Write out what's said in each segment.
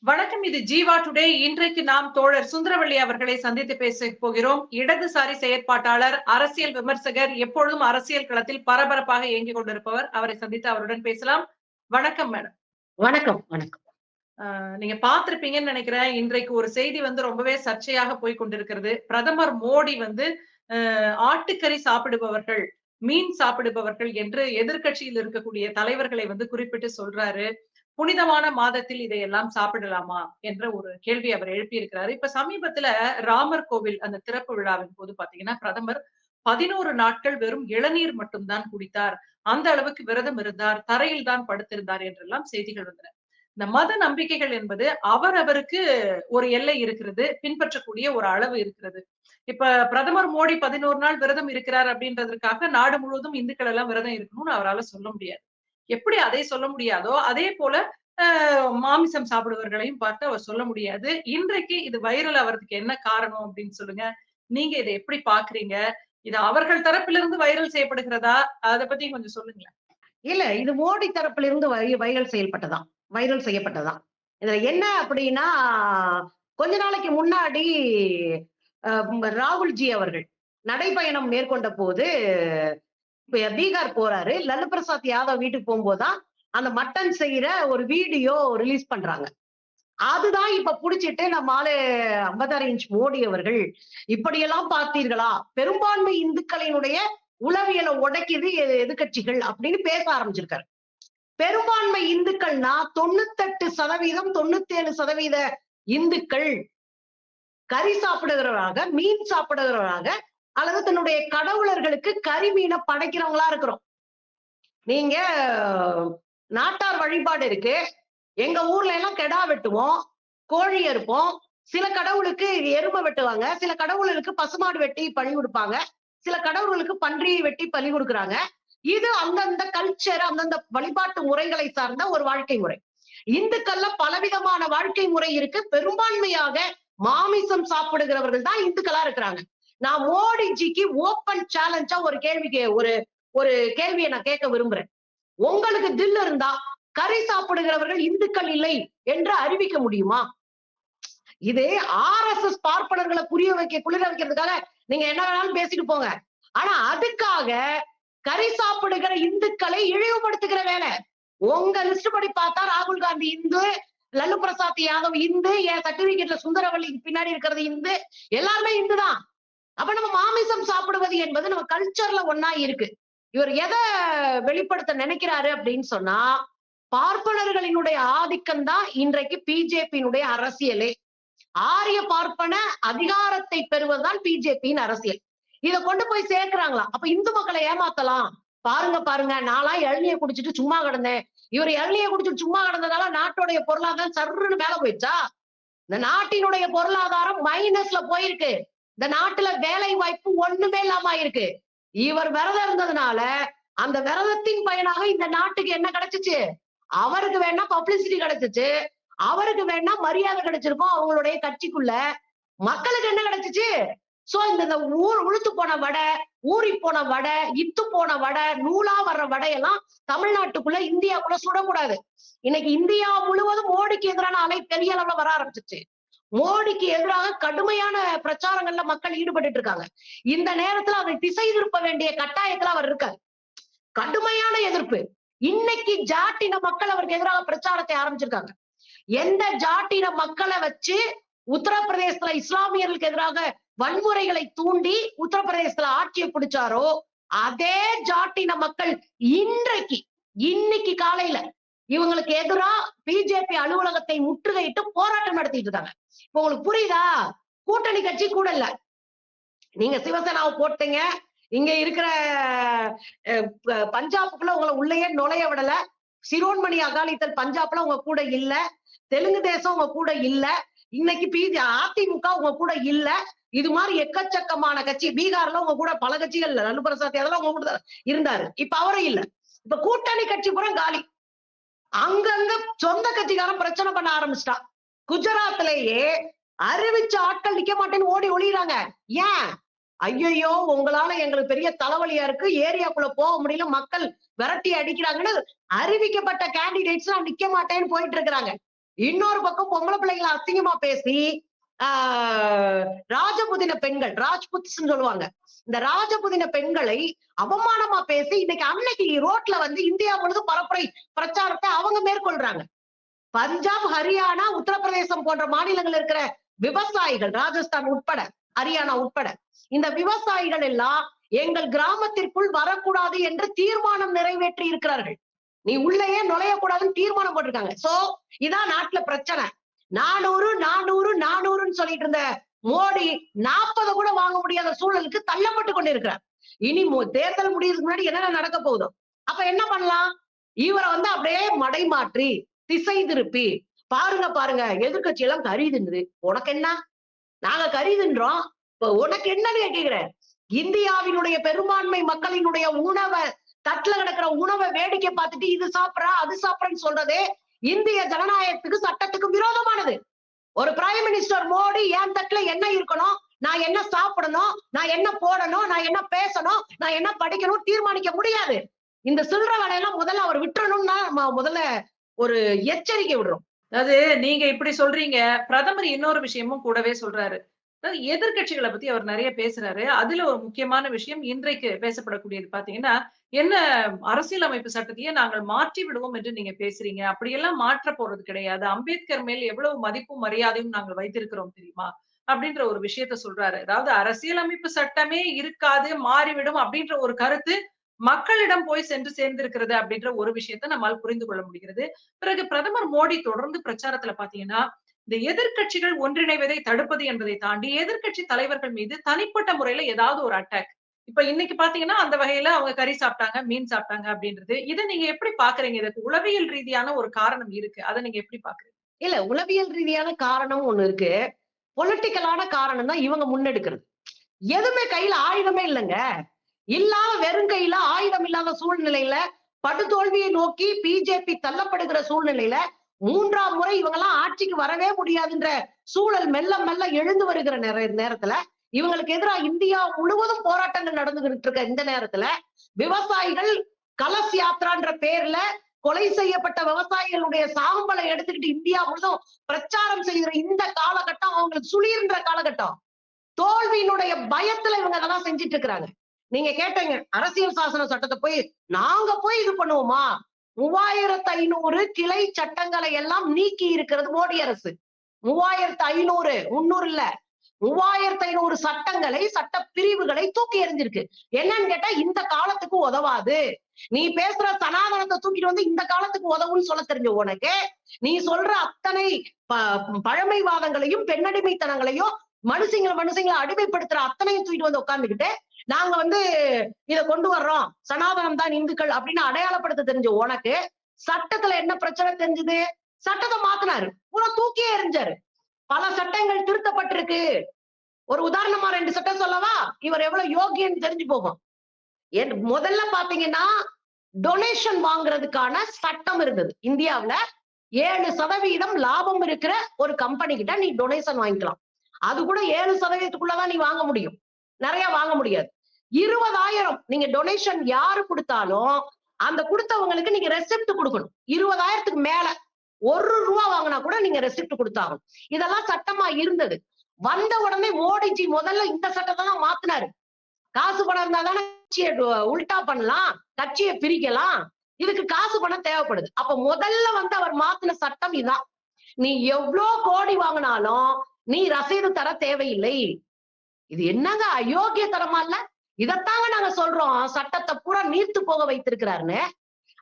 வணக்கம் இது ஜீவா டுடே. இன்றைக்கு நாம் தோழர் சுந்தரவள்ளி அவர்களை சந்தித்து பேச போகிறோம். இடதுசாரி செயற்பாட்டாளர் அரசியல் விமர்சகர் எப்பொழுதும் அரசியல் களத்தில் பரபரப்பாக இயங்கிக் கொண்டிருப்பவர். அவரை சந்தித்து அவருடன் பேசலாம். வணக்கம் மேடம். வணக்கம் வணக்கம். ஆஹ் நீங்க பார்த்திருப்பீங்கன்னு நினைக்கிறேன். இன்றைக்கு ஒரு செய்தி வந்து ரொம்பவே சர்ச்சையாக போய் கொண்டிருக்கிறது. பிரதமர் மோடி வந்து ஆட்டுக்கறி சாப்பிடுபவர்கள் மீன் சாப்பிடுபவர்கள் என்று எதிர்க்கட்சியில் இருக்கக்கூடிய தலைவர்களை வந்து குறிப்பிட்டு சொல்றாரு. புனிதமான மாதத்தில் இதையெல்லாம் சாப்பிடலாமா என்ற ஒரு கேள்வி அவர் எழுப்பியிருக்கிறாரு. இப்ப சமீபத்துல ராமர் கோவில் அந்த திறப்பு விழாவின் போது பாத்தீங்கன்னா பிரதமர் பதினோரு நாட்கள் வெறும் இளநீர் மட்டும்தான் குடித்தார். அந்த அளவுக்கு விரதம் இருந்தார் தரையில் தான் படுத்திருந்தார் என்றெல்லாம் செய்திகள் வந்தன. இந்த மத நம்பிக்கைகள் என்பது அவரவருக்கு ஒரு எல்லை இருக்கிறது பின்பற்றக்கூடிய ஒரு அளவு இருக்கிறது. இப்ப பிரதமர் மோடி பதினோரு நாள் விரதம் இருக்கிறார் அப்படின்றதற்காக நாடு முழுவதும் இந்துக்கள் எல்லாம் விரதம் இருக்கணும்னு அவரால சொல்ல முடியாது. எப்படி அதை சொல்ல முடியாதோ அதே போல ஆஹ் மாமிசம் சாப்பிடுவர்களையும் பார்த்து அவர் சொல்ல முடியாது. இன்றைக்கு இது வைரல் ஆவறதுக்கு என்ன காரணம் அப்படின்னு சொல்லுங்க. நீங்க இதை எப்படி பாக்குறீங்க இது அவர்கள் தரப்பிலிருந்து வைரல் செய்யப்படுகிறதா? அதை பத்தி கொஞ்சம் சொல்லுங்களேன். இல்ல இது மோடி தரப்பிலிருந்து வை- வைரல் செயல்பட்டதாம் வைரல் செய்யப்பட்டதான் இதுல என்ன அப்படின்னா கொஞ்ச நாளைக்கு முன்னாடி அஹ், ராகுல்ஜி அவர்கள் நடைபயணம் மேற்கொண்ட போது ப- பீகார் போறாரு லல்லு பிரசாத் யாதவ் வீட்டுக்கு போகும்போதுதான் அந்த மட்டன் செய்யற ஒரு வீடியோ ரிலீஸ் பண்றாங்க. அதுதான் இப்ப புடிச்சிட்டு நம்ம ஆளு ஐம்பத்தாறு இன்ச் மோடி அவர்கள் இப்படியெல்லாம் பார்த்தீர்களா? பெரும்பான்மை இந்துக்களினுடைய உளவியலை உடைக்குது எ- அப்படின்னு பேச ஆரம்பிச்சிருக்காரு. பெரும்பான்மை இந்துக்கள்னா தொண்ணூத்தெட்டு சதவீதம் தொண்ணூத்தேழு சதவீத இந்துக்கள் கறி சாப்பிடுகிறவராக மீன் சாப்பிடுகிறவராக அல்லது தன்னுடைய கடவுளர்களுக்கு கரிமீனை படைக்கிறவங்களா இருக்கிறோம். நீங்க நாட்டார் வழிபாடு இருக்கு. எங்க ஊர்ல எல்லாம் கெடா வெட்டுவோம் கோழி அறுப்போம். சில கடவுளுக்கு எருமை வெட்டுவாங்க. சில கடவுளுக்கு பசுமாடு வெட்டி பழி கொடுப்பாங்க. சில கடவுளுக்கு பன்றியை வெட்டி பலி கொடுக்குறாங்க. இது அந்தந்த கல்ச்சர் அந்தந்த வழிபாட்டு முறைகளை சார்ந்த ஒரு வாழ்க்கை முறை. இந்துக்கள்ல பலவிதமான வாழ்க்கை முறை இருக்கு. பெரும்பான்மையாக மாமிசம் சாப்பிடுகிறவர்கள் தான் இந்துக்களா இருக்கிறாங்க. நான் மோடிஜிக்கு ஓப்பன் சேலஞ்சா ஒரு கேள்விக்கு ஒரு ஒரு கேள்வியை நான் கேட்க விரும்புறேன். உங்களுக்கு தில் இருந்தா கறி சாப்பிடுகிறவர்கள் இந்துக்கள் இல்லை என்று அறிவிக்க முடியுமா? இது ஆர் எஸ் எஸ் பார்ப்பனர்களை புரிய வைக்க குளிர வைக்கிறதுக்காக நீங்க என்ன வேணாலும் பேசிட்டு போங்க. ஆனா அதுக்காக கறி சாப்பிடுகிற இந்துக்களை இழிவுபடுத்துகிற வேலை. உங்க லிஸ்ட் படி பார்த்தா ராகுல் காந்தி இந்து லல்லு பிரசாத் யாதவ் இந்து என் சர்டிபிகேட்ல சுந்தரவல்லி பின்னாடி இருக்கிறது இந்து எல்லாருமே இந்து தான் அப்ப நம்ம மாமிசம் சாப்பிடுவது என்பது நம்ம கல்ச்சர்ல ஒன்னா இருக்கு. இவர் எதை வெளிப்படுத்த நினைக்கிறாரு அப்படின்னு சொன்னா பார்ப்பனர்களினுடைய ஆதிக்கம் தான் இன்றைக்கு பிஜேபியினுடைய அரசியலே. ஆரிய பார்ப்பன அதிகாரத்தை பெறுவதுதான் பிஜேபியின் அரசியல். இத கொண்டு போய் சேர்க்கிறாங்களா அப்ப இந்து மக்களை ஏமாத்தலாம். பாருங்க பாருங்க நாளா இளநிய குடிச்சிட்டு சும்மா கிடந்தேன். இவர் இளநிய குடிச்சிட்டு சும்மா கிடந்ததால நாட்டுடைய பொருளாதாரம் சர்ருன்னு மேல போயிடுச்சா? இந்த நாட்டினுடைய பொருளாதாரம் மைனஸ்ல போயிருக்கு. இந்த நாட்டுல வேலை வாய்ப்பு ஒண்ணுமே இல்லாம இருக்கு இவர் விரதம் இருந்ததுனால அந்த விரதத்தின் பயனாக இந்த நாட்டுக்கு என்ன கிடைச்சிச்சு? அவருக்கு வேணா பப்ளிசிட்டி கிடைச்சிச்சு. அவருக்கு வேணா மரியாதை கிடைச்சிருக்கும் அவங்களுடைய கட்சிக்குள்ள. மக்களுக்கு என்ன கிடைச்சிச்சு? சோ இந்த இந்த ஊர் உளுத்து போன வடை ஊறி போன வடை இத்து போன வடை நூலா வர்ற வடையெல்லாம் தமிழ்நாட்டுக்குள்ள இந்தியாக்குள்ள சுடக்கூடாது. இன்னைக்கு இந்தியா முழுவதும் மோடிக்கு எதிரான அலை பெரிய அளவுல வர ஆரம்பிச்சிச்சு மோடிக்கு எதிராக கடுமையான பிரச்சாரங்கள்ல மக்கள் ஈடுபட்டு இருக்காங்க இந்த நேரத்துல அவர் திசை திருப்ப வேண்டிய கட்டாயத்துல அவர் இருக்காரு. கடுமையான எதிர்ப்பு. இன்னைக்கு ஜாட்டின மக்கள் அவருக்கு எதிராக பிரச்சாரத்தை ஆரம்பிச்சிருக்காங்க. எந்த ஜாட்டின மக்களை வச்சு உத்தரப்பிரதேசத்துல இஸ்லாமியர்களுக்கு எதிராக வன்முறைகளை தூண்டி உத்தரப்பிரதேசத்துல ஆட்சியை பிடிச்சாரோ அதே ஜாட்டின மக்கள் இன்றைக்கு இன்னைக்கு காலையில இவங்களுக்கு எதிரா பிஜேபி அலுவலகத்தை முற்றுகையிட்டு போராட்டம் நடத்திட்டு இருக்காங்க. இப்ப உங்களுக்கு புரியுதா? கூட்டணி கட்சி கூட இல்ல. நீங்க சிவசேனாவை போட்டீங்க. இங்க இருக்கிற பஞ்சாபுக்குள்ள உங்களை உள்ளேயே நுழைய விடல. சிரோன்மணி அகாலிதள் பஞ்சாப்ல உங்க கூட இல்ல. தெலுங்கு தேசம் உங்க கூட இல்ல. இன்னைக்கு பிஜே அதிமுக உங்க கூட இல்ல. இது மாதிரி எக்கச்சக்கமான கட்சி. பீகார்ல உங்க கூட பல கட்சிகள் இல்ல. லல்லு பிரசாத் அதெல்லாம் உங்க கூட இருந்தாரு. இப்ப அவரும் இல்ல. இப்ப கூட்டணி கட்சி பூரா காலி. அங்கங்க சொந்த கட்சிக்காரன் பிரச்சனை பண்ண ஆரம்பிச்சிட்டான் குஜராத்லயே அறிவிச்ச ஆட்கள் நிக்க மாட்டேன்னு ஓடி ஒளியிறாங்க. ஏன்? ஐயையோ உங்களால எங்களுக்கு பெரிய தலைவலியா இருக்கு. ஏரியாக்குள்ள போக முடியல. மக்கள் விரட்டி அடிக்கிறாங்கன்னு அறிவிக்கப்பட்ட கேண்டிடேட்ஸ் நிக்க மாட்டேன்னு போயிட்டு இருக்கிறாங்க. இன்னொரு பக்கம் பொம்பளை பிள்ளைங்களை அசிங்கமா பேசி ஆஹ் ராஜபுதின பெண்கள் ராஜ்புத்ஸ் சொல்லுவாங்க. இந்த ராஜபுதின பெண்களை அவமானமா பேசி இன்னைக்கு அன்னைக்கு ரோட்ல வந்து இந்தியா முழுதும் பரப்புரை பிரச்சாரத்தை அவங்க மேற்கொள்றாங்க. பஞ்சாப் ஹரியானா உத்தரப்பிரதேசம் போன்ற மாநிலங்கள் இருக்கிற விவசாயிகள் ராஜஸ்தான் உட்பட ஹரியானா உட்பட இந்த விவசாயிகள் எல்லாம் எங்கள் கிராமத்திற்குள் வரக்கூடாது என்று தீர்மானம் நிறைவேற்றி இருக்கிறார்கள். நீ உள்ளேயே நுழையக்கூடாதுன்னு தீர்மானம் போட்டிருக்காங்க. சோ இதான் நாட்டுல பிரச்சனை. நானூறு நானூறு நானூறுன்னு சொல்லிட்டு இருந்த மோடி நாற்பது கூட வாங்க முடியாத சூழலுக்கு தள்ளப்பட்டு கொண்டிருக்கிறார். இனி மு- தேர்தல் முடியறதுக்கு முன்னாடி என்னென்ன நடக்க போகுதோ அப்ப என்ன பண்ணலாம்? இவரை வந்து அப்படியே மடைமாற்றி திசை திருப்பி பாருங்க பாருங்க எதிர்க்கட்சி எல்லாம் கரிதுன்னுது உனக்கு என்ன? நாங்க கருதுன்றோம் இப்ப உனக்கு என்னன்னு கேட்கிறேன். இந்தியாவினுடைய பெரும்பான்மை மக்களினுடைய உணவை தட்டுல கிடக்கிற உணவை வேடிக்கை பார்த்துட்டு இது சாப்பிடுறா அது சாப்பிட்றேன்னு சொல்றதே இந்திய ஜனநாயகத்துக்கு சட்டத்துக்கு விரோதமானது. ஒரு பிரைம் மினிஸ்டர் மோடி என் தட்டுல என்ன இருக்கணும்? நான் என்ன சாப்பிடணும்? நான் என்ன போடணும்? நான் என்ன பேசணும்? நான் என்ன படிக்கணும்? தீர்மானிக்க முடியாது. இந்த சில்லற வேலையெல்லாம் முதல்ல அவர் விட்டுறணும்னா முதல்ல ஒரு எச்சரிக்கை விடுறோம். அது நீங்க இப்படி சொல்றீங்க. பிரதமர் இன்னொரு விஷயமும் கூடவே சொல்றாரு. அதாவது எதிர்கட்சிகளை பத்தி அவர் நிறைய பேசுறாரு. அதுல ஒரு முக்கியமான விஷயம் இன்றைக்கு பேசப்படக்கூடியது பாத்தீங்கன்னா என்ன அரசியலமைப்பு சட்டத்தையே நாங்கள் மாற்றி விடுவோம் என்று நீங்க பேசுறீங்க. அப்படியெல்லாம் மாற்ற போறது கிடையாது. அம்பேத்கர் மேல் எவ்வளவு மதிப்பும் மரியாதையும் நாங்கள் வைத்திருக்கிறோம் தெரியுமா? அப்படின்ற ஒரு விஷயத்த சொல்றாரு. அதாவது அரசியலமைப்பு சட்டமே இருக்காது மாறிவிடும் அப்படின்ற ஒரு கருத்து மக்களிடம் போய் சென்று சேர்ந்திருக்கிறது அப்படின்ற ஒரு விஷயத்த நம்மால் புரிந்து கொள்ள முடிகிறது. பிறகு பிரதமர் மோடி தொடர்ந்து பிரச்சாரத்துல பாத்தீங்கன்னா இந்த எதிர்கட்சிகள் ஒன்றிணைவதை தடுப்பது என்பதை தாண்டி எதிர்கட்சி தலைவர்கள் மீது தனிப்பட்ட முறையில ஏதாவது ஒரு அட்டாக் இப்ப இன்னைக்கு பாத்தீங்கன்னா அந்த வகையில அவங்க கறி சாப்பிட்டாங்க மீன் சாப்பிட்டாங்க அப்படின்றது. இதை நீங்க எப்படி பாக்குறீங்க? இதுக்கு உளவியல் ரீதியான ஒரு காரணம் இருக்கு. அதை நீங்க எப்படி பாக்குறீங்க? இல்ல உளவியல் ரீதியான காரணம் ஒண்ணு இருக்கு. பொலிட்டிக்கலான காரணம் தான் இவங்க முன்னெடுக்கிறது. எதுவுமே கையில ஆயுதமே இல்லைங்க. இல்லாத வெறும் கையில ஆயுதம் இல்லாத சூழ்நிலையில படுதோல்வியை நோக்கி பிஜேபி தள்ளப்படுகிற சூழ்நிலையில மூன்றாம் முறை இவங்கெல்லாம் ஆட்சிக்கு வரவே முடியாதுன்ற சூழல் மெல்ல மெல்ல எழுந்து வருகிற நேர நேரத்துல இவங்களுக்கு எதிராக இந்தியா முழுவதும் போராட்டங்கள் நடந்துகிட்டு இருக்க இந்த நேரத்துல விவசாயிகள் கலஸ் யாத்ரான்ற பேர்ல கொலை செய்யப்பட்ட விவசாயிகளுடைய சாம்பலை எடுத்துக்கிட்டு இந்தியா முழுதும் பிரச்சாரம் செய்கிற இந்த காலகட்டம் அவங்களுக்கு சுளீர்ன்ற காலகட்டம். தோல்வியினுடைய பயத்துல இவங்க அதெல்லாம் செஞ்சிட்டு இருக்கிறாங்க. நீங்க கேட்டீங்க அரசியல் சாசன சட்டத்தை போய் நாங்க போய் இது பண்ணுவோமா? மூவாயிரத்து ஐநூறு கிளை சட்டங்களை எல்லாம் நீக்கி இருக்கிறது மோடி அரசு. மூவாயிரத்து ஐநூறு முன்னூறு இல்ல. மூவாயிரத்து ஐநூறு சட்டங்களை சட்ட பிரிவுகளை தூக்கி எறிஞ்சிருக்கு. என்னன்னு கேட்டா இந்த காலத்துக்கு உதவாது. நீ பேசுற சனாதனத்தை தூக்கிட்டு வந்து இந்த காலத்துக்கு உதவுன்னு சொல்ல தெரிஞ்ச உனக்கு நீ சொல்ற அத்தனை ப- பழமைவாதங்களையும் பெண்ணடிமைத்தனங்களையும் மனுஷங்களை மனுஷங்களை அடிமைப்படுத்துற அத்தனையும் தூக்கிட்டு வந்து உட்கார்ந்துகிட்டு நாங்க வந்து இத கொண்டு வர்றோம். சனாதனம் தான் இந்துக்கள் அப்படின்னு அடையாளப்படுத்த தெரிஞ்ச உனக்கு சட்டத்துல என்ன பிரச்சனை தெரிஞ்சது? சட்டத்தை மாத்தினாரு. பூரா தூக்கியே எரிஞ்சாரு பல சட்டங்கள் திருத்தப்பட்டிருக்கு. ஒரு உதாரணமா ரெண்டு சட்டம் சொல்லவா? இவர் எவ்வளவு யோகியன்னு தெரிஞ்சு போகும். என் முதல்ல பாத்தீங்கன்னா டொனேஷன் வாங்குறதுக்கான சட்டம் இருந்தது. இந்தியாவுல ஏழு சதவீதம் லாபம் இருக்கிற ஒரு கம்பெனி கிட்ட நீ டொனேஷன் வாங்கிக்கலாம். அது கூட ஏழு சதவீதத்துக்குள்ளதான் நீ வாங்க முடியும். நிறைய வாங்க முடியாது. இருபதாயிரம் நீங்க டொனேஷன் யாரு கொடுத்தாலும் அந்த கொடுத்தவங்களுக்கு நீங்க ரெசிப்ட் கொடுக்கணும். இருபதாயிரத்துக்கு மேல ஒரு ரூபா வாங்கினா கூட நீங்க ரெசிப்ட் கொடுத்தாகணும். இதெல்லாம் சட்டமா இருந்தது. வந்த உடனே மோடிஜி முதல்ல இந்த சட்டத்தை தான் மாத்தினாரு. காசு பணம் இருந்தா தானே கட்சியை உல்டா பண்ணலாம் கட்சியை பிரிக்கலாம். இதுக்கு காசு பணம் தேவைப்படுது. அப்ப முதல்ல வந்து அவர் மாத்தின சட்டம் இதான். நீ எவ்வளோ கோடி வாங்கினாலும் நீ ரசீது தர தேவையில்லை. இது என்னங்க அயோக்கியத்தனமா இல்ல? இதத்தாங்க நாங்க சொல்றோம். சட்டத்தை பூரா நீர்த்து போக வைத்திருக்கிறாருன்னு.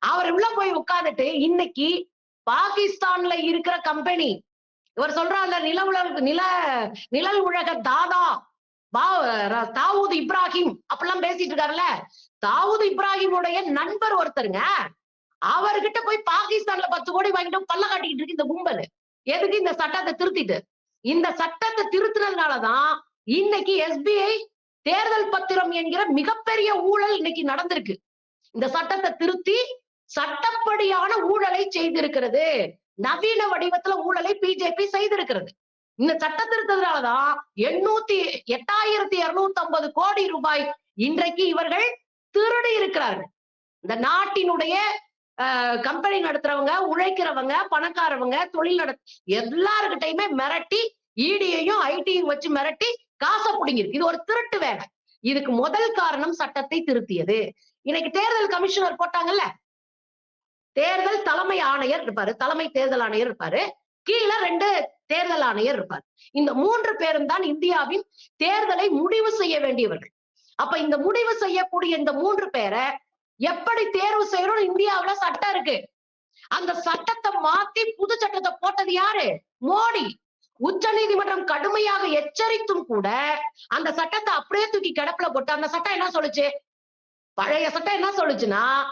அவர் உள்ள போய் உட்கார்ந்துட்டு இன்னைக்கு பாகிஸ்தான்ல இருக்கிற கம்பெனி இவர் சொல்றாங்க நில உலக நில நிழல் உலக தாதா பா- தாவூத் இப்ராஹிம் அப்படிலாம் பேசிட்டு இருக்காருல்ல. தாவூத் இப்ராஹிமுடைய நண்பர் ஒருத்தருங்க அவர்கிட்ட போய் பாகிஸ்தான்ல பத்து கோடி வாங்கிட்டு பல்ல காட்டிக்கிட்டு இருக்கு இந்த கும்பல். எதுக்கு இந்த சட்டத்தை திருத்திட்டு? இந்த சட்டத்தை திருத்தினதுனாலதான் இன்னைக்கு எஸ்பிஐ தேர்தல் பத்திரம் என்கிற மிகப்பெரிய ஊழல் இன்னைக்கு நடந்திருக்கு. இந்த சட்டத்தை திருத்தி சட்டப்படியான ஊழலை செய்திருக்கிறது. நவீன வடிவத்துல ஊழலை பிஜேபி செய்திருக்கிறது. இந்த சட்ட திருத்தத்தினாலதான் எண்ணூத்தி எட்டாயிரத்தி இருநூத்தி ஐம்பது கோடி ரூபாய் இன்றைக்கு இவர்கள் திருடி இருக்கிறார்கள். இந்த நாட்டினுடைய கம்பெனி நடத்துறவங்க உழைக்கிறவங்க பணக்காரவங்க தொழில் நட எல்லாருக்கிட்டையுமே மிரட்டி இடியையும் ஐடியும் வச்சு மிரட்டி காசை பிடிங்கிருக்கு இது ஒரு திருட்டு வேலை. இதுக்கு முதல் காரணம் சட்டத்தை திருத்தியது. இன்னைக்கு தேர்தல் கமிஷனர் போட்டாங்கல்ல? தேர்தல் தலைமை ஆணையர் இருப்பாரு. தலைமை தேர்தல் ஆணையர் இருப்பாரு. கீழே ரெண்டு தேர்தல் ஆணையர் இருப்பார். இந்த மூன்று பேரும் தான் இந்தியாவின் தேர்தலை முடிவு செய்ய வேண்டியவர்கள். அப்ப இந்த முடிவு செய்யக்கூடிய இந்த மூன்று பேரை எப்படி தேர்வு செய்யணும் இந்தியாவுல சட்டம் இருக்கு? அந்த சட்டத்தை மாத்தி புது சட்டத்தை போட்டது யாரு? மோடி. உச்ச நீதிமன்றம் கடுமையாக எச்சரித்தும் கூட அந்த சட்டத்தை அப்படியே தூக்கி கிடப்புல போட்டு அந்த சட்டம் என்ன சொல்லுச்சு? பழைய சட்டம் என்ன சொல்லுச்சுன்னா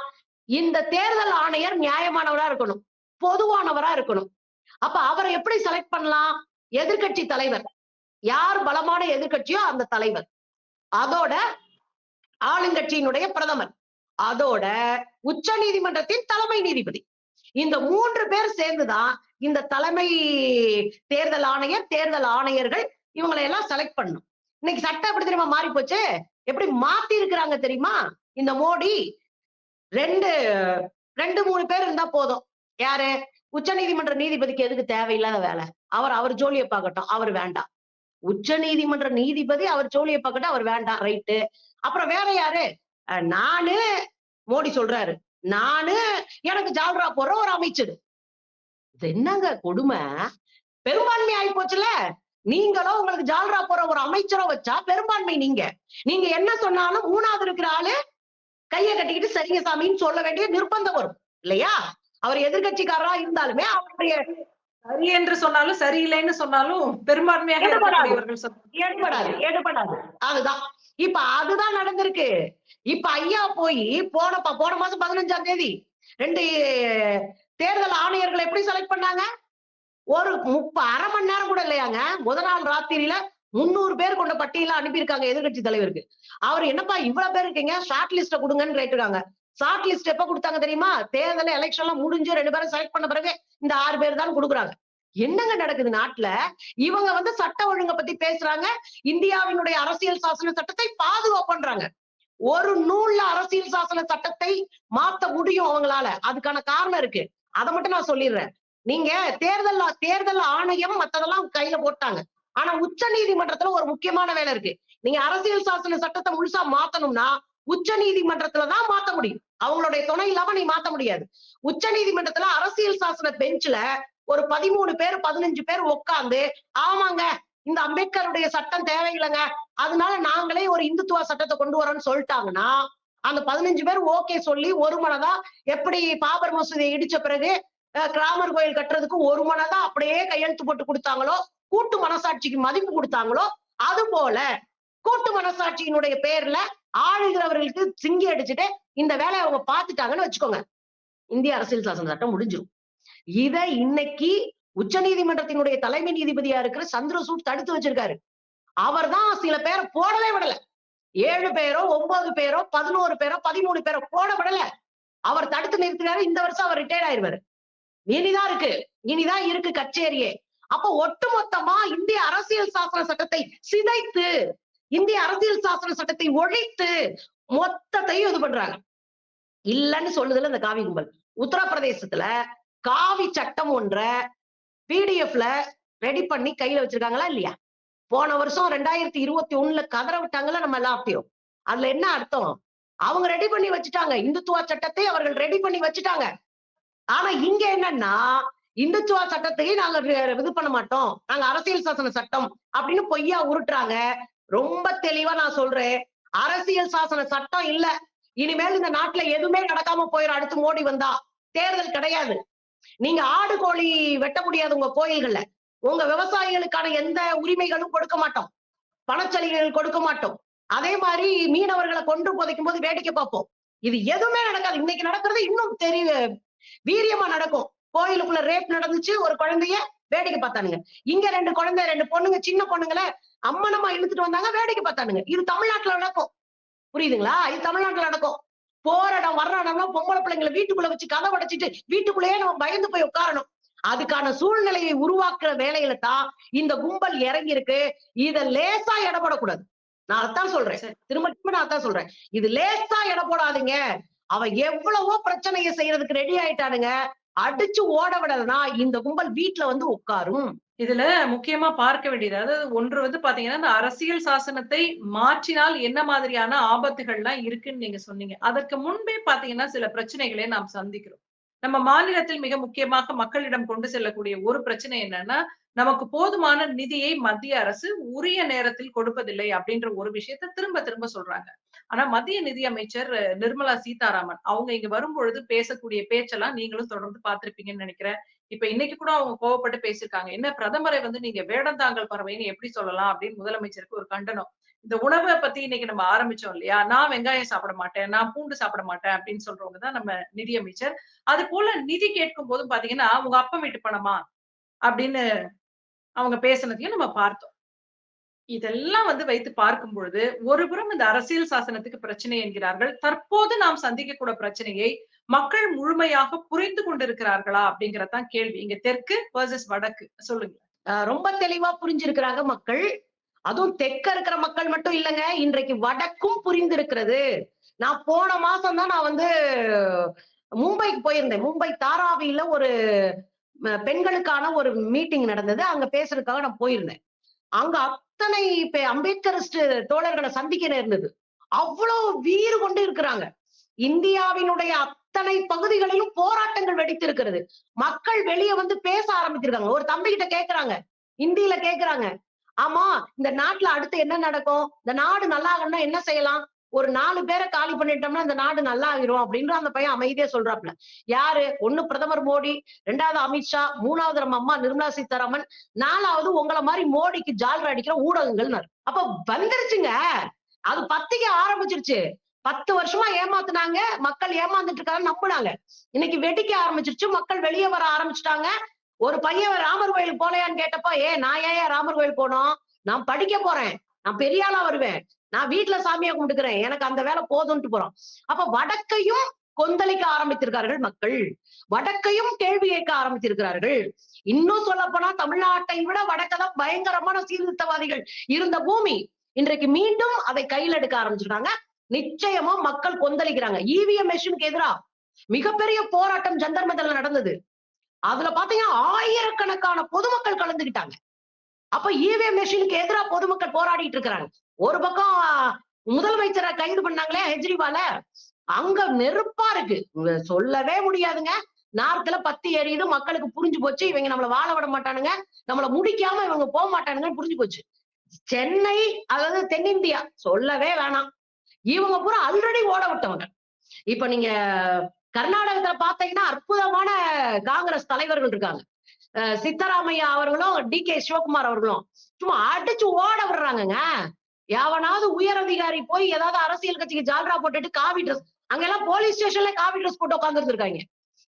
இந்த தேர்தல் ஆணையர் நியாயமானவரா இருக்கணும் பொதுவானவரா இருக்கணும். அப்ப அவரை எப்படி செலக்ட் பண்ணலாம்? எதிர்கட்சி தலைவர். யார் பலமான எதிர்கட்சியோ அந்த தலைவர். அதோட ஆளுங்கட்சியினுடைய பிரதமர். அதோட உச்ச நீதிமன்றத்தின் தலைமை நீதிபதி. இந்த மூன்று பேர் சேர்ந்துதான் இந்த தலைமை தேர்தல் ஆணையர் தேர்தல் ஆணையர்கள் இவங்களை எல்லாம் செலக்ட் பண்ணும் இன்னைக்கு சட்டம் எப்படி தெரியுமா மாறி போச்சு? எப்படி மாத்தி இருக்கிறாங்க தெரியுமா? இந்த மோடி ரெண்டு ரெண்டு மூணு பேர் இருந்தா போதும். யாரு? உச்ச நீதிமன்ற நீதிபதிக்கு எதுக்கு தேவையில்லாத வேலை? அவர் அவர் ஜோலியை பார்க்கட்டும். அவர் வேண்டாம். உச்ச நீதிமன்ற நீதிபதி அவர் ஜோலியை பார்க்கட்டும். அவர் வேண்டாம். ரைட்டு அப்புறம் வேற யாரு? நானு மோடி சொல்றாரு நானு எனக்கு ஜால்ரா போடுற ஒரு அமைச்சர். இது என்னங்க கொடுமை? பெரும்பான்மை ஆகி போச்சுல? நீங்களும் உங்களுக்கு ஜால்ரா போற ஒரு அமைச்சரோ வச்சா பெரும்பான்மை நீங்க. நீங்க என்ன சொன்னாலும் மூணாவது இருக்கிற ஆளு கையை கட்டிக்கிட்டு சரிங்க சாமின்னு சொல்ல வேண்டிய நிர்பந்தம் வரும் இல்லையா? அவர் எதிர்கட்சிக்காரரா இருந்தாலுமே அவருடைய சரி என்று சொன்னாலும் சரியில்லைன்னு சொன்னாலும் பெரும்பான்மையாக. எடுபடாது எடுபடாது. அதுதான். இப்ப அதுதான் நடந்திருக்கு. இப்ப ஐயா போய் போன போன மாசம் பதினஞ்சாம் தேதி ரெண்டு தேர்தல் ஆணையர்களை எப்படி செலக்ட் பண்ணாங்க? ஒரு முப்ப அரை மணி நேரம் கூட இல்லையாங்க. முத நாள் ராத்திரியில முந்நூறு பேர் கொண்ட பட்டியல அனுப்பியிருக்காங்க எதிர்க்கட்சி தலைவருக்கு. அவர் என்னப்பா இவ்வளவு பேர் இருக்கீங்க? ஷார்ட் லிஸ்ட கொடுங்கன்னு கேட்டுருக்காங்க. ஷார்ட் லிஸ்ட் எப்ப கொடுத்தாங்க தெரியுமா? தேர்தல் எலெக்ஷன் எல்லாம் முடிஞ்சு ரெண்டு பேரும் செலக்ட் பண்ண பிறகு இந்த ஆறு பேர் தான் கொடுக்குறாங்க. என்னங்க நடக்குது நாட்டுல? இவங்க வந்து சட்ட ஒழுங்கை பத்தி பேசுறாங்க. இந்தியாவினுடைய அரசியல் சாசன சட்டத்தை பாதுகாப்புன்றாங்க ஒரு நூல்ல அரசியல் சாசன சட்டத்தை மாத்த முடியும் அவங்களால. அதுக்கான காரணம் இருக்கு. அதை மட்டும் நான் சொல்லிடுறேன். நீங்க தேர்தல் தேர்தல் ஆணையம் மத்ததெல்லாம் கையில போட்டாங்க. ஆனா உச்ச நீதிமன்றத்துல ஒரு முக்கியமான வேலை இருக்கு. நீங்க அரசியல் சாசன சட்டத்தை முழுசா மாத்தணும்னா உச்ச நீதிமன்றத்துலதான் மாத்த முடியும். அவங்களுடைய துணை இல்லாம நீ மாத்த முடியாது. உச்ச நீதிமன்றத்துல அரசியல் சாசன பெஞ்ச்ல ஒரு பதிமூணு பேர் பதினஞ்சு பேர் உட்கார்ந்து ஆமாங்க இந்த அம்பேத்கருடைய சட்டம் தேவையில்லைங்க. அதனால நாங்களே ஒரு இந்துத்துவ சட்டத்தை கொண்டு வரோம்னு சொல்லிட்டாங்கன்னா அந்த பதினஞ்சு பேர் ஓகே சொல்லி ஒரு மனதா எப்படி பாபர் மசூதியை இடிச்ச பிறகு அஹ், கோயில் கட்டுறதுக்கு ஒரு மனதா அப்படியே கையெழுத்து போட்டு கொடுத்தாங்களோ கூட்டு மனசாட்சிக்கு மதிப்பு கொடுத்தாங்களோ அது போல கூட்டு மனசாட்சியினுடைய பேர்ல ஆளுகிறவர்களுக்கு சிங்கி அடிச்சுட்டு இந்த வேலையை அவங்க பார்த்துட்டாங்கன்னு வச்சுக்கோங்க. இந்திய அரசியல் சாசன சட்டம் முடிஞ்சிடும் இதை இன்னைக்கு உச்ச நீதிமன்றத்தினுடைய தலைமை நீதிபதியா இருக்கிற சந்திரசூட் தடுத்து வச்சிருக்காரு. அவர்தான் சில பேரை போடவே விடல. ஏழு பேரோ ஒன்பது பேரோ பதினோரு பேரோ பதிமூணு பேரோ போட விடல. அவர் தடுத்து நிறுத்தினாரு. இந்த வருஷம் அவர் ரிட்டையர்ட் ஆயிருவாரு. இனிதான் இருக்கு. இனிதான் இருக்கு கச்சேரியே. அப்ப ஒட்டுமொத்தமா இந்திய அரசியல் சாசன சட்டத்தை சிதைத்து இந்திய அரசியல் சாசன சட்டத்தை ஒழித்து மொத்தத்தையும் இது பண்றாங்க. இல்லைன்னு சொல்லுதுல இந்த காவி கும்பல் உத்தரப்பிரதேசத்துல காவி சட்டம் ஒன்ற பிடிஎஃப்ல ரெடி பண்ணி கையில வச்சிருக்காங்களா இல்லையா? போன வருஷம் ரெண்டாயிரத்தி இருபத்தி ஒண்ணுல கதற விட்டாங்களா நம்ம எல்லாத்தையும்? அதுல என்ன அர்த்தம்? அவங்க ரெடி பண்ணி வச்சுட்டாங்க. இந்துத்துவ சட்டத்தை அவர்கள் ரெடி பண்ணி வச்சுட்டாங்க. ஆனா இங்க என்னன்னா இந்துத்துவ சட்டத்தையும் நாங்க இது பண்ண மாட்டோம். நாங்க அரசியல் சாசன சட்டம் அப்படின்னு பொய்யா உருட்டுறாங்க. ரொம்ப தெளிவா நான் சொல்றேன். அரசியல் சாசன சட்டம் இல்ல. இனிமேல் இந்த நாட்டுல எதுவுமே நடக்காம போயிடும் அடுத்து மோடி வந்தா. தேர்தல் கிடையாது. நீங்க ஆடு கோழி வெட்ட முடியாது உங்க கோயில்கள்ல. உங்க விவசாயிகளுக்கான எந்த உரிமைகளும் கொடுக்க மாட்டோம். பணச்சலுகைகள் கொடுக்க மாட்டோம். அதே மாதிரி மீனவர்களை கொண்டு புதைக்கும் போது வேடிக்கை பார்ப்போம். இது எதுவுமே நடக்காது. இன்னைக்கு நடக்கிறது இன்னும் தெரிய வீரியமா நடக்கும். கோயிலுக்குள்ள ரேப் நடந்துச்சு ஒரு குழந்தைய வேடிக்கை பார்த்தானுங்க. இங்க ரெண்டு குழந்தை ரெண்டு பொண்ணுங்க சின்ன பொண்ணுங்கள அம்மனமா இழுத்துட்டு வந்தாங்க வேடிக்கை பார்த்தானுங்க. இது தமிழ்நாட்டுல நடக்கும். புரியுதுங்களா? இது தமிழ்நாட்டுல நடக்கும். போற இடம் வர்ற இடம்லாம் பொம்பளை பிள்ளைங்களை வீட்டுக்குள்ள வச்சு கதை உடைச்சிட்டு வீட்டுக்குள்ளேயே நம்ம பயந்து போய் உட்காரணும். அதுக்கான சூழ்நிலையை உருவாக்குற வேலையில தான் இந்த கும்பல் இறங்கி இருக்கு இத லேசா இடப்படக்கூடாது நான் அதான் சொல்றேன். திரும்ப திரும்ப நான் அதான் சொல்றேன். இது லேசா எடை போடாதீங்க. அவன் எவ்வளவோ பிரச்சனையை செய்யறதுக்கு ரெடி ஆயிட்டானுங்க. அடிச்சு ஓட விடலனா இந்த கும்பல் வீட்டுல வந்து உட்காரும். இதுல முக்கியமா பார்க்க வேண்டியது அதாவது ஒன்று வந்து பாத்தீங்கன்னா இந்த அரசியல் சாசனத்தை மாற்றினால் என்ன மாதிரியான ஆபத்துகள்லாம் இருக்குன்னு நீங்க சொன்னீங்க. அதற்கு முன்பே பாத்தீங்கன்னா சில பிரச்சனைகளை நாம் சந்திக்கிறோம். நம்ம மாநிலத்தில் மிக முக்கியமாக மக்களிடம் கொண்டு செல்லக்கூடிய ஒரு பிரச்சனை என்னன்னா நமக்கு போதுமான நிதியை மத்திய அரசு உரிய நேரத்தில் கொடுப்பதில்லை அப்படின்ற ஒரு விஷயத்த திரும்ப திரும்ப சொல்றாங்க. ஆனா மத்திய நிதி அமைச்சர் நிர்மலா சீதாராமன் அவங்க இங்க வரும்பொழுது பேசக்கூடிய பேச்செல்லாம் நீங்களும் தொடர்ந்து பார்த்திருப்பீங்கன்னு நினைக்கிறேன். இப்ப இன்னைக்கு கூட அவங்க கோவப்பட்டு பேசியிருக்காங்க. என்ன பிரதமரை வந்து நீங்க வேடந்தாங்கல் பறவைன்னு எப்படி சொல்லலாம் அப்படின்னு முதலமைச்சருக்கு ஒரு கண்டனம். இந்த உணவை பத்தி இன்னைக்கு நம்ம ஆரம்பிச்சோம் இல்லையா? நான் வெங்காயம் சாப்பிட மாட்டேன் நான் பூண்டு சாப்பிட மாட்டேன் அப்படின்னு சொல்றவங்க தான் நம்ம நிதி அமைச்சர். அது போல நிதி கேட்கும் போதும் பாத்தீங்கன்னா உங்க அப்பா வீட்டு பணமா? அப்படின்னு அவங்க பேசுனதையும் நம்ம பார்த்தோம். இதெல்லாம் வந்து வைத்து பார்க்கும் பொழுது ஒருபுறம் இந்த அரசியல் சாசனத்துக்கு பிரச்சனை என்கிறார்கள் தற்போது நாம் சந்திக்கக்கூட பிரச்சனையை மக்கள் முழுமையாக புரிந்து கொண்டிருக்கிறார்களா அப்படிங்கறதான் கேள்வி. இங்க தெற்கு வர்சஸ் வடக்கு. சொல்லுங்க. ரொம்ப தெளிவா புரிஞ்சிருக்கிறாங்க மக்கள். அதுவும் தெற்க இருக்கிற மக்கள் மட்டும் இல்லைங்க இன்றைக்கு வடக்கும் புரிந்திருக்கிறது. நான் போன மாசம் தான் நான் வந்து மும்பைக்கு போயிருந்தேன். மும்பை தாராவியில ஒரு பெண்களுக்கான ஒரு மீட்டிங் நடந்தது. அங்க பேசுறதுக்காக நான் போயிருந்தேன். அங்க அத்தனை அம்பேத்கரிஸ்ட் தோழர்களை சந்திக்க நேர்ந்தது. அவ்வளவு வீறு கொண்டு இருக்கிறாங்க. இந்தியாவினுடைய அத்தனை பகுதிகளிலும் போராட்டங்கள் வெடித்திருக்கிறது. மக்கள் வெளியே வந்து பேச ஆரம்பிச்சிருக்காங்க ஒரு தம்பி கிட்ட கேக்குறாங்க. இந்தியில கேக்குறாங்க. ஆமா இந்த நாட்டுல அடுத்து என்ன நடக்கும்? இந்த நாடு நல்லா ஆகணும்னா என்ன செய்யலாம்? ஒரு நாலு பேரை காலி பண்ணிட்டோம்னா இந்த நாடு நல்லா ஆகிரும் அப்படின்னு அந்த பையன் அமைதியா சொல்றாப்ல யாரு? ஒண்ணு பிரதமர் மோடி ரெண்டாவது அமித்ஷா மூணாவது நம்ம அம்மா நிர்மலா சீதாராமன் நாலாவது உங்களை மாதிரி மோடிக்கு ஜால்ரா அடிக்கிற ஊடகங்கள்னாரு. அப்ப வந்துருச்சுங்க. அது பத்திக்க ஆரம்பிச்சிருச்சு. பத்து வருஷமா ஏமாத்துனாங்க. மக்கள் ஏமாந்துட்டு இருக்காங்க நம்பினாங்க. இன்னைக்கு வெடிக்க ஆரம்பிச்சிருச்சு. மக்கள் வெளியே வர ஆரம்பிச்சுட்டாங்க. ஒரு பையன் ராமர் கோயில் போலையான்னு கேட்டப்ப ஏ நான் ஏன் ராமர் கோயில் போனோம்? நான் படிக்க போறேன். நான் பெரிய ஆளா வருவேன். நான் வீட்டுல சாமியை கும்பிட்டுக்கிறேன். எனக்கு அந்த வேலை போதும்ட்டு போறோம். அப்ப வடக்கையும் கொந்தளிக்க ஆரம்பித்திருக்கிறார்கள் மக்கள். வடக்கையும் கேள்வி கேட்க ஆரம்பித்திருக்கிறார்கள் இன்னும் சொல்ல போனா தமிழ்நாட்டை விட வடக்கதான் பயங்கரமான சீர்திருத்தவாதிகள் இருந்த பூமி. இன்றைக்கு மீண்டும் அதை கையில் எடுக்க ஆரம்பிச்சிருக்காங்க. நிச்சயமா மக்கள் கொந்தளிக்கிறாங்க. இவிஎம் மெஷினுக்கு எதிரா மிகப்பெரிய போராட்டம் ஜந்தர் நடந்தது. அதுல பாத்தீங்கன்னா ஆயிரக்கணக்கான பொதுமக்கள் கலந்துக்கிட்டாங்க. அப்ப இவிஎம் மெஷினுக்கு எதிராக பொதுமக்கள் போராடிட்டு இருக்கிறாங்க. ஒரு பக்கம் முதலமைச்சரை கைது பண்ணாங்களே கெஜ்ரிவால அங்க நெருப்பா இருக்கு. சொல்லவே முடியாதுங்க. நார்த்துல பத்தி ஏறியது மக்களுக்கு புரிஞ்சு போச்சு. இவங்க நம்மள வாழ விட மாட்டானுங்க. நம்மள முடிக்காம இவங்க போக மாட்டானுங்கன்னு புரிஞ்சு போச்சு. சென்னை அதாவது தென்னிந்தியா சொல்லவே வேணாம். இவங்க பூரா ஆல்ரெடி ஓட விட்டவங்க இப்ப நீங்க கர்நாடகத்துல பாத்தீங்கன்னா அற்புதமான காங்கிரஸ் தலைவர்கள் இருக்காங்க. அஹ் சித்தராமையா அவர்களும் டி கே சிவகுமார் அவர்களும். சும்மா அடிச்சு ஓட விடுறாங்கங்க. யாவனாவது உயர் அதிகாரி போய் ஏதாவது அரசியல் கட்சிக்கு ஜால்ரா போட்டுட்டு காவி ட்ரெஸ் அங்கெல்லாம் போலீஸ் ஸ்டேஷன்ல காவி ட்ரெஸ் போட்டு உட்காந்துருக்காங்க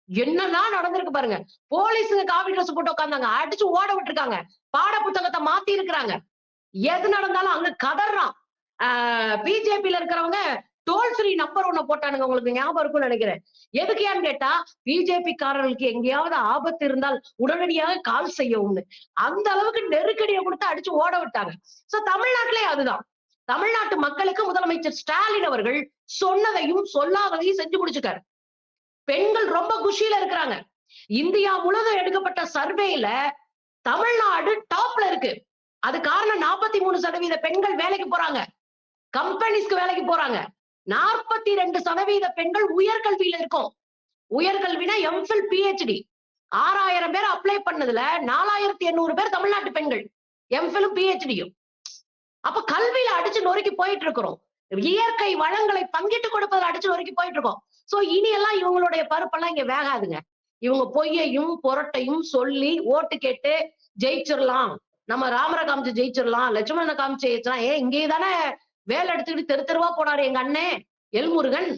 என்னன்னா என்னெல்லாம் நடந்திருக்கு பாருங்க. போலீஸுங்க காவி ட்ரெஸ் போட்டு உட்கார்ந்தாங்க அடிச்சு ஓட விட்டுருக்காங்க. பாட புத்தகத்தை மாத்தி இருக்கிறாங்க. எது நடந்தாலும் அங்க கதறான். பிஜேபியில இருக்கிறவங்க டோல் ஃப்ரீ நம்பர் ஒண்ணு போட்டானுங்க உங்களுக்கு ஞாபகம் இருக்கும்னு நினைக்கிறேன். எதுக்கு கேட்டா பிஜேபி காரர்களுக்கு எங்கேயாவது ஆபத்து இருந்தால் உடனடியாக கால் செய்யவும்னு. அந்த அளவுக்கு நெருக்கடியை கொடுத்து அடிச்சு ஓட விட்டாங்க. சோ தமிழ்நாட்டிலே அதுதான். தமிழ்நாட்டு மக்களுக்கு முதலமைச்சர் ஸ்டாலின் அவர்கள் சொன்னதையும் சொல்லாததையும் செஞ்சு முடிச்சுட்டாரு. பெண்கள் ரொம்ப குஷியில இருக்கிறாங்க. இந்தியா முழுவதும் எடுக்கப்பட்ட சர்வேல தமிழ்நாடு டாப்ல இருக்கு. அது காரணம் நாற்பத்தி மூணு சதவீத பெண்கள் வேலைக்கு போறாங்க. கம்பெனிஸ்க்கு வேலைக்கு போறாங்க. நாற்பத்தி ரெண்டு சதவீத பெண்கள் உயர்கல்வியில இருக்கும். உயர்கல்வினா எம்ஃபில் பிஹெச்டி ஆறாயிரம் பேர் அப்ளை பண்ணதுல நாலாயிரத்தி எண்ணூறு பேர் தமிழ்நாட்டு பெண்கள். எம்ஃபிலும் பிஹெச்டியும் அப்ப கல்வியில அடிச்சு நொறுக்கி போயிட்டு இருக்கிறோம் இயற்கை வளங்களை பங்கிட்டு கொடுப்பதில் அடிச்சு நொறுக்கி போயிட்டு இருக்கோம் சோ இனி எல்லாம் இவங்களுடைய பருப்பெல்லாம் இங்க வேகாதுங்க. இவங்க பொய்யையும் புரட்டையும் சொல்லி ஓட்டு கேட்டு ஜெயிச்சிடலாம் நம்ம ராமரை காமிச்சு ஜெயிச்சிடலாம் லட்சுமணனை காமிச்சு ஜெயிச்சிடலாம் ஏன் இங்கேயே தானே வேலை எடுத்துக்கிட்டு தெரு தெருவா போனாரு எங்க அண்ணே. எல்முருகன்.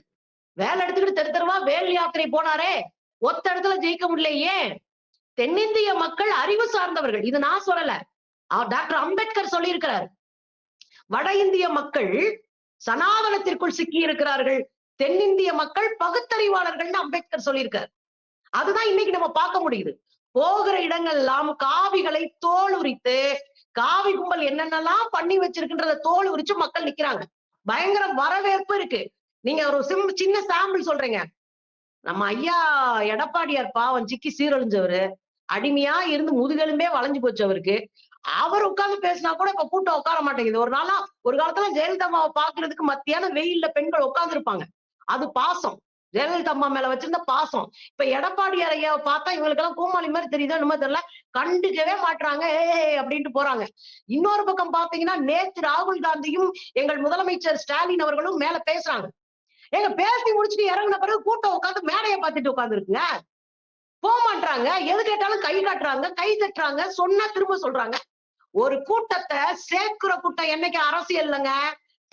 வேலை எடுத்துக்கிட்டு தெரு தெருவா வேல் யாத்திரை போனாரே. ஒத்த இடத்துல ஜெயிக்க முடியலையே. தென்னிந்திய மக்கள் அறிவு சார்ந்தவர்கள். இது நான் சொல்லல. டாக்டர் அம்பேத்கர் சொல்லியிருக்கிறார். வட இந்திய மக்கள் சனாதனத்திற்குள் சிக்கி இருக்கிறார்கள். தென்னிந்திய மக்கள் பகுத்தறிவாளர்கள்னு அம்பேத்கர் சொல்லியிருக்கார். அதுதான் இன்னைக்கு நம்ம பார்க்க முடியுது. போகிற இடங்கள் எல்லாம் காவிகளை தோல் உரித்து காவி கும்பல் என்னென்னலாம் பண்ணி வச்சிருக்குன்றத தோல் உரிச்சு மக்கள் நிக்கிறாங்க. பயங்கர வரவேற்பு இருக்கு. நீங்க ஒரு சிம் சின்ன சாம்பிள் சொல்றீங்க. நம்ம ஐயா எடப்பாடியார் பாவம் சிக்கி சீரழிஞ்சவரு அடிமையா இருந்து முதுகெலும்பே வளைஞ்சு போச்சு அவருக்கு. அவர் உட்கார்ந்து பேசினா கூட இப்ப கூட்டம் உட்கார மாட்டேங்குது. ஒரு நாளா ஒரு காலத்துல ஜெயலலிதாவை பாக்குறதுக்கு மத்தியான வெயில்ல பெண்கள் உட்கார்ந்து இருப்பாங்க அது பாசம். ஜெயலலிதா அம்மா மேல வச்சிருந்த பாசம். இப்ப எடப்பாடி அறைய பார்த்தா இவங்களுக்கு எல்லாம் கோமாளி மாதிரி தெரியுதோ என்னமோ தெரியல. கண்டுக்கவே மாட்றாங்க. ஏ அப்படின்ட்டு போறாங்க. இன்னொரு பக்கம் பாத்தீங்கன்னா நேத்து ராகுல் காந்தியும் எங்கள் முதலமைச்சர் ஸ்டாலின் அவர்களும் மேல பேசுறாங்க. ஏங்க பேசி முடிச்சுட்டு இறங்கின பிறகு கூட்டம் உட்காந்து மேடையை பார்த்துட்டு உட்காந்துருக்குங்க போக மாட்டாங்க எது கேட்டாலும் கை காட்டுறாங்க கை தட்டுறாங்க சொன்னா திரும்ப சொல்றாங்க. ஒரு கூட்டத்தை சேர்க்கிற கூட்டம் என்னைக்கு? அரசியல் இல்லைங்க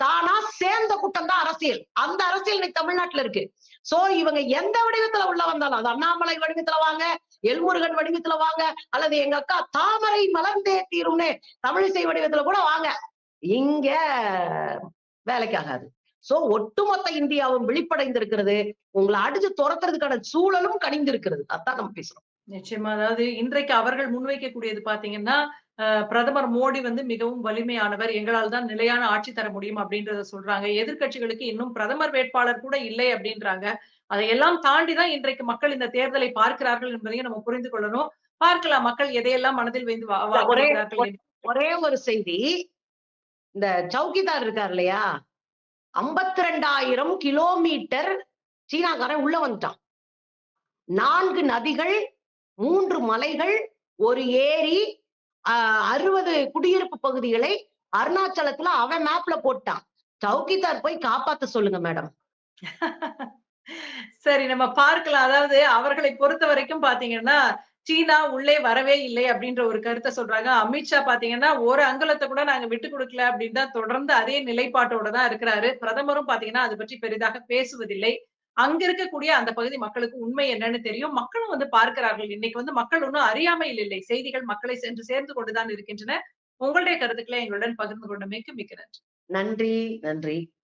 தானா சேர்ந்த கூட்டம் தான் அரசியல். அந்த அரசியல் இன்னைக்கு தமிழ்நாட்டுல இருக்கு. சோ இவங்க எந்த வடிவத்துல உள்ள வந்தாலும் அது அண்ணாமலை வடிவத்துல வாங்க எல்முருகன் வடிவத்துல வாங்க அல்லது எங்க அக்கா தாமரை மலர்ந்தே தீரும்னு தமிழிசை வடிவத்துல கூட வாங்க. இங்க வேலைக்கு ஆகாது. சோ ஒட்டுமொத்த இந்தியாவும் விழிப்படைந்திருக்கிறது. உங்களை அடிச்சு துரத்துறதுக்கான சூழலும் கணிந்திருக்கிறது அதான் நம்ம பேசுறோம். நிச்சயமா. அதாவது இன்றைக்கு அவர்கள் முன்வைக்கக்கூடியது பாத்தீங்கன்னா பிரதமர் மோடி வந்து மிகவும் வலிமையானவர். எங்களால் தான் நிலையான ஆட்சி தர முடியும் அப்படின்றத சொல்றாங்க. எதிர்க்கட்சிகளுக்கு இன்னும் பிரதமர் வேட்பாளர் கூட இல்லை அப்படின்றாங்க. அதையெல்லாம் தாண்டிதான் இன்றைக்கு மக்கள் இந்த தேர்தலை பார்க்கிறார்கள் என்பதையும் நம்ம புரிந்து கொள்ளணும். பார்க்கலாம் மக்கள் எதையெல்லாம் மனதில் வைத்து வா- ஒரே-. ஒரே செய்தி. இந்த சௌக்கிதார் இருக்கார் இல்லையா? ஐம்பத்தி ரெண்டாயிரம் கிலோமீட்டர் சீனாக்காரன் உள்ள வந்துட்டான். நான்கு நதிகள் மூன்று மலைகள் ஒரு ஏரி அறுபது குடியிருப்பு பகுதிகளை அருணாச்சலத்துல அவன் மேப்ல போட்டான். சவுக்கிதார் போய் காப்பாத்த சொல்லுங்க மேடம். சரி நம்ம பார்க்கலாம். அதாவது அவர்களை பொறுத்த வரைக்கும் பாத்தீங்கன்னா சீனா உள்ளே வரவே இல்லை அப்படின்ற ஒரு கருத்தை சொல்றாங்க. அமித்ஷா பாத்தீங்கன்னா ஒரு அங்குலத்தை கூட நாங்க விட்டு கொடுக்கல அப்படின்னு தான் தொடர்ந்து அதே நிலைப்பாட்டோட தான் இருக்கிறாரு. பிரதமரும் பாத்தீங்கன்னா அது பற்றி பெரிதாக பேசுவதில்லை. அங்க இருக்கக்கூடிய அந்த பகுதி மக்களுக்கு உண்மை என்னன்னு தெரியும். மக்களும் வந்து பார்க்கிறார்கள். இன்னைக்கு வந்து மக்கள் ஒன்றும் அறியாமையில் இல்லை. செய்திகள் மக்களை சென்று சேர்ந்து கொண்டுதான் இருக்கின்றன. உங்களுடைய கருத்துக்களை எங்களுடன் பகிர்ந்து கொண்டமைக்கு மிக்க நன்றி. நன்றி நன்றி.